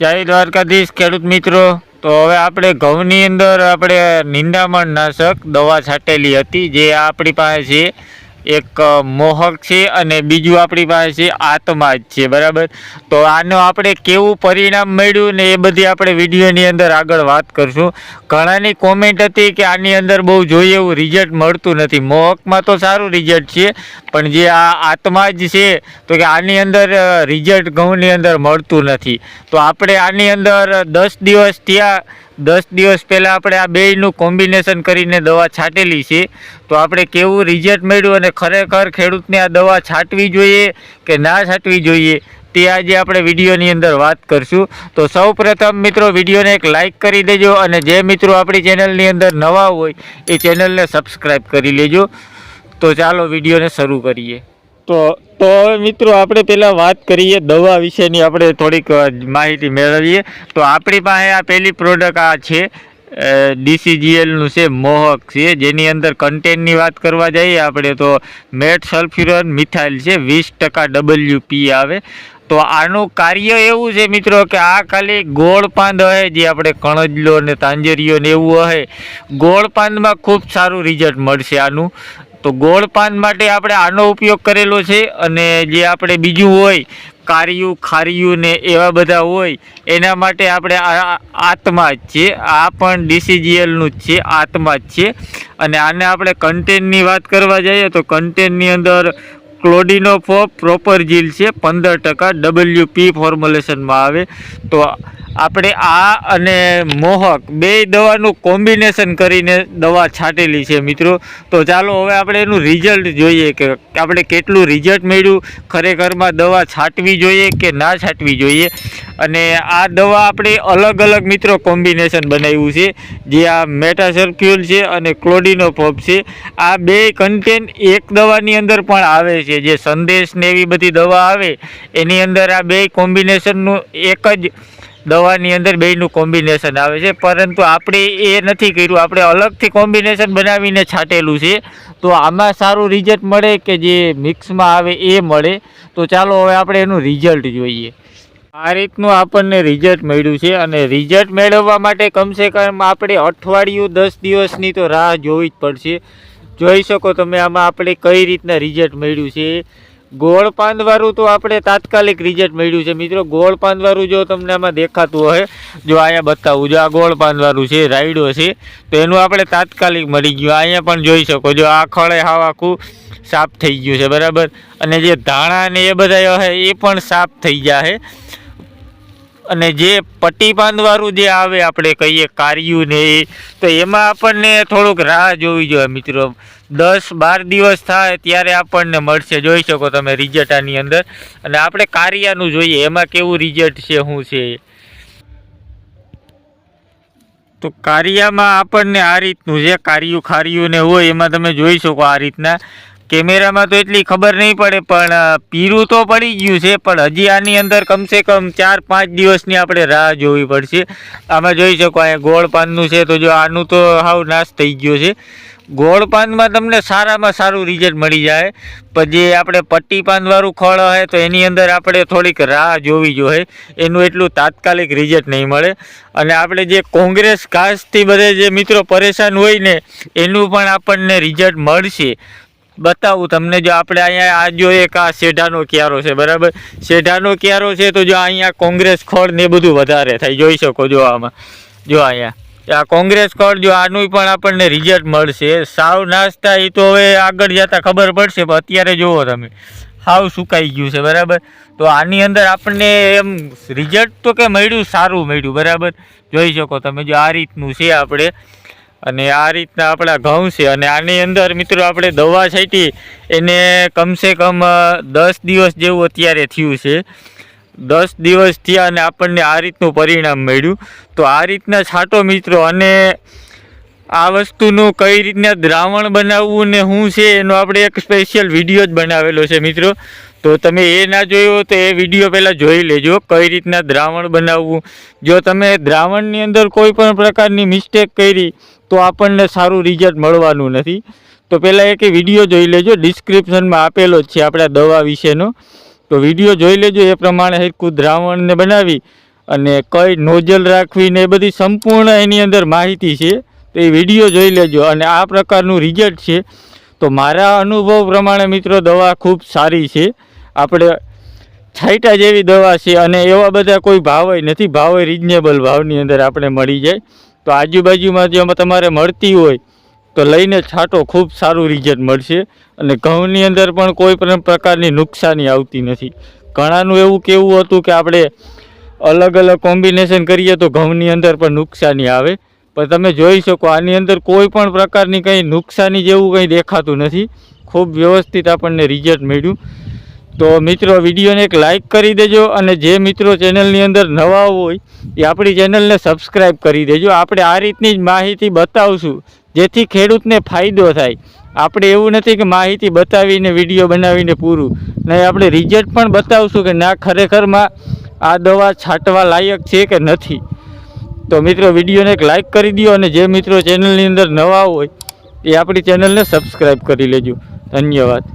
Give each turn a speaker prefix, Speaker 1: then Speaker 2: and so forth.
Speaker 1: જય દ્વારકાધીશ, ખેડૂત મિત્રો. તો હવે આપણે ઘઉંની અંદર આપણે નિંદામણ નાશક દવા છાંટેલી હતી, જે આપણી પાસે છે એક મોહક છે અને બીજું આપણી પાસે આત્મા જ છે, બરાબર? તો આનો આપણે કેવું પરિણામ મળ્યું ને એ બધી આપણે વિડીયોની અંદર આગળ વાત કરશું. ઘણાની કોમેન્ટ હતી કે આની અંદર બહુ જોઈએ એવું રિઝલ્ટ મળતું નથી. મોહકમાં તો સારું રિઝલ્ટ છે, પણ જે આ આત્મા જ છે, તો કે આની અંદર રિઝલ્ટ ઘઉંની અંદર મળતું નથી. તો આપણે આની અંદર દસ દિવસ ત્યાં દસ દિવસ પહેલાં આપણે આ બેયનું કોમ્બિનેશન કરીને દવા છાંટેલી છે. તો આપણે કેવું રિઝલ્ટ મળ્યું અને ખરેખર ખેડૂતને આ દવા છાંટવી જોઈએ કે ના છાંટવી જોઈએ તે આજે આપણે વિડીયોની અંદર વાત કરશું. તો સૌપ્રથમ મિત્રો વિડીયોને એક લાઇક કરી દેજો અને જે મિત્રો આપણી ચેનલની અંદર નવા હોય એ ચેનલને સબસ્ક્રાઈબ કરી લેજો. તો ચાલો વિડીયોને શરૂ કરીએ. તો તો હવે મિત્રો આપણે પહેલાં વાત કરીએ દવા વિશેની, આપણે થોડીક માહિતી મેળવીએ. તો આપણી પાસે આ પહેલી પ્રોડક્ટ આ છે ડીસીજીએલનું છે, મોહક છે, જેની અંદર કન્ટેનની વાત કરવા જઈએ આપણે તો મેટ સલ્ફ્યુરન મિથાઇલ છે, વીસ ટકા ડબલ્યુપી આવે. તો આનું કાર્ય એવું છે મિત્રો કે આ ખાલી ગોળપાંદ હોય જે આપણે કણજલો ને તાંજરીઓ ને એવું હોય. ગોળપાંદમાં ખૂબ સારું રિઝલ્ટ મળશે આનું. તો ગોળપાન માટે આપણે આનો ઉપયોગ કરેલો છે અને જે આપણે બીજું હોય, કારિયું, ખારિયું ને એવા બધા હોય, એના માટે આપણે આત્મા જ છે. આ પણ ડીસીજીએલનું જ છે, આત્મા જ છે. અને આને આપણે કન્ટેનની વાત કરવા જઈએ તો કન્ટેનની અંદર ક્લોડિનો ફોપ પ્રોપર જીલ છે, પંદર ટકા ડબલ્યુપી ફોર્મ્યુલેશનમાં આવે. તો આપણે આ અને મોહક બે દવાનું કોમ્બિનેશન કરીને દવા છાંટેલી છે મિત્રો. તો ચાલો હવે આપણે એનું રિઝલ્ટ જોઈએ કે આપણે કેટલું રિઝલ્ટ મળ્યું, ખરેખરમાં દવા છાંટવી જોઈએ કે ના છાંટવી જોઈએ. અને આ દવા આપણે અલગ અલગ મિત્રો કોમ્બિનેશન બનાવ્યું છે. જે આ મેટાસર્ક્યુલ છે અને ક્લોડિનો પોપ છે. આ બે કન્ટેન્ટ એક દવાની અંદર પણ આવે છે. જે સંદેશ ને એવી બધી દવા આવે, એની અંદર આ બે કોમ્બિનેશનનું એક જ દવાની અંદર બેયનું કોમ્બિનેશન આવે છે. પરંતુ આપણે એ નથી કર્યું. આપણે અલગથી કોમ્બિનેશન બનાવીને છાંટેલું છે. તો આમાં સારું રિઝલ્ટ મળે કે જે મિક્સમાં આવે એ મળે. તો ચાલો હવે આપણે એનું રિઝલ્ટ જોઈએ. આ રીતનું આપણને રિઝલ્ટ મળ્યું છે અને રિઝલ્ટ મેળવવા માટે કમસે કમ આપણે અઠવાડિયું દસ દિવસની તો રાહ જોવી જ પડશે. જોઈ શકો તમે આમાં આપણે કઈ રીતના રિઝલ્ટ મળ્યું છે. ગોળ પાંદવાળું તો આપણે તાત્કાલિક રિઝલ્ટ મળ્યું છે. મિત્રો, ગોળ પાંદવાળું જો તમને આમાં દેખાતું હોય, જો અહીંયા બતાવું, જો આ ગોળ પાંદવાળું છે, રાયડો છે, તો એનું આપણે તાત્કાલિક મળી ગયું. અહીંયા પણ જોઈ શકો જો આ ખળે હાવ આખું સાફ થઈ ગયું છે, બરાબર? અને જે ધાણા ને એ બધા એ પણ સાફ થઈ જાય અને જે પટ્ટી બાંધવાનું જે આવે આપણે કહીએ કાર્યું ને તો એમાં આપણને થોડુંક રાહ જોવી જોઈએ મિત્રો. દસ બાર દિવસ થાય ત્યારે આપણને મળશે. જોઈ શકો તમે રિઝલ્ટ આની અંદર. અને આપણે કારિયાનું જોઈએ, એમાં કેવું રિઝલ્ટ છે, શું છે? તો કારિયામાં આપણને આ રીતનું જે કાર્યું ખાર્યું ને હોય, એમાં તમે જોઈ શકો આ રીતના. કેમેરામાં તો એટલી ખબર નહીં પડે, પણ પીરું તો પડી ગયું છે, પણ હજી આની અંદર કમસે કમ ચાર પાંચ દિવસની આપણે રાહ જોવી પડશે. આમાં જોઈ શકો, અહીંયા ગોળ પાનનું છે, તો જો આનું તો હાવ નાશ થઈ ગયો છે. ગોળ પાનમાં તમને સારામાં સારું રિઝલ્ટ મળી જાય. પણ જે આપણે પટ્ટી પાનવાળું ખળ હોય તો એની અંદર આપણે થોડીક રાહ જોવી જોઈએ. એનું એટલું તાત્કાલિક રિઝલ્ટ નહીં મળે. અને આપણે જે કોંગ્રેસ ઘાસથી બધે જે મિત્રો પરેશાન હોય ને, એનું પણ આપણને રિઝલ્ટ મળશે. બતાવું તમને જો આપણે અહીંયા આ જો એક આ શેઢાનો ક્યારો છે, બરાબર? શેઢાનો ક્યારો છે તો જો અહીંયા કોંગ્રેસ ખોળ ને બધું વધારે થાય, જોઈ શકો જો આમાં. જો અહીંયા. આ કોંગ્રેસ ખોળ જો આનું પણ આપણને રિઝલ્ટ મળશે. સાવ નાસ્તા એ તો હવે આગળ જતાં ખબર પડશે, પણ અત્યારે જુઓ તમે. સાવ સુકાઈ ગયું છે, બરાબર? તો આની અંદર આપણને એમ રિઝલ્ટ તો કે મળ્યું, સારું મળ્યું, બરાબર? જોઈ શકો તમે જો આ રીતનું છે આપણે. અને આ રીતના આપણા ઘઉં છે અને આની અંદર મિત્રો આપણે દવા છાંટી એને કમસે કમ દસ દિવસ જેવું અત્યારે થયું છે. દસ દિવસ થયા અને આપણને આ રીતનું પરિણામ મળ્યું. તો આ રીતના છાંટો મિત્રો અને આ વસ્તુનું કઈ રીતના દ્રાવણ બનાવવું ને શું છે એનો આપણે એક સ્પેશિયલ વીડિયો જ બનાવેલો છે મિત્રો. તો તમે એ ના જોયો તો એ વીડિયો પહેલાં જોઈ લેજો, કઈ રીતના દ્રાવણ બનાવવું. જો તમે દ્રાવણની અંદર કોઈ પણ પ્રકારની મિસ્ટેક કરી, તો આપણને સારું રિઝલ્ટ મળવાનું નથી. તો પહેલાં એક વીડિયો જોઈ લેજો ડિસ્ક્રિપ્શનમાં આપેલો જ છે આપણા દવા વિશેનો. તો વીડિયો જોઈ લેજો, એ પ્રમાણે હરકું દ્રાવણને બનાવી અને કઈ નોઝલ રાખવી ને એ બધી સંપૂર્ણ એની અંદર માહિતી છે, તો એ વીડિયો જોઈ લેજો અને આ પ્રકારનું રિઝલ્ટ છે. તો મારા અનુભવ પ્રમાણે મિત્રો દવા ખૂબ સારી છે. આપણે છાંટા જેવી દવા છે અને એવા બધા કોઈ ભાવ નથી. ભાવ રિઝનેબલ ભાવની અંદર આપણે મળી જાય. તો આજુબાજુમાં જો તમારે મળતી હોય તો લઈને છાંટો, ખૂબ સારું રિઝલ્ટ મળશે. અને ઘઉંની અંદર પણ કોઈ પણ પ્રકારની નુકસાની આવતી નથી. ઘણાનું એવું કેવું હતું કે આપણે અલગ અલગ કોમ્બિનેશન કરીએ તો ઘઉંની અંદર પણ નુકસાની આવે. પણ તમે જોઈ શકો આની અંદર કોઈ પણ પ્રકારની કંઈ નુકસાની જેવું કંઈ દેખાતું નથી. ખૂબ વ્યવસ્થિત આપણને રિઝલ્ટ મળ્યું. તો મિત્રો, વિડીયોને એક લાઇક કરી દેજો અને જે મિત્રો ચેનલની અંદર નવા હોય, એ આપણી ચેનલને સબસ્ક્રાઈબ કરી દેજો. આપણે આ રીતની જ માહિતી બતાવશું, જેથી ખેડૂતને ફાયદો થાય. આપણે એવું નથી કે માહિતી બતાવીને વીડિયો બનાવીને પૂરું. નહીં, આપણે રિઝલ્ટ પણ બતાવશું કે ના, ખરેખરમાં આ દવા છાંટવા લાયક છે કે નથી. તો મિત્રો, વિડીયોને એક લાઇક કરી દો અને જે મિત્રો ચેનલની અંદર નવા હોય, એ આપણી ચેનલને સબસ્ક્રાઈબ કરી લેજો. ધન્યવાદ.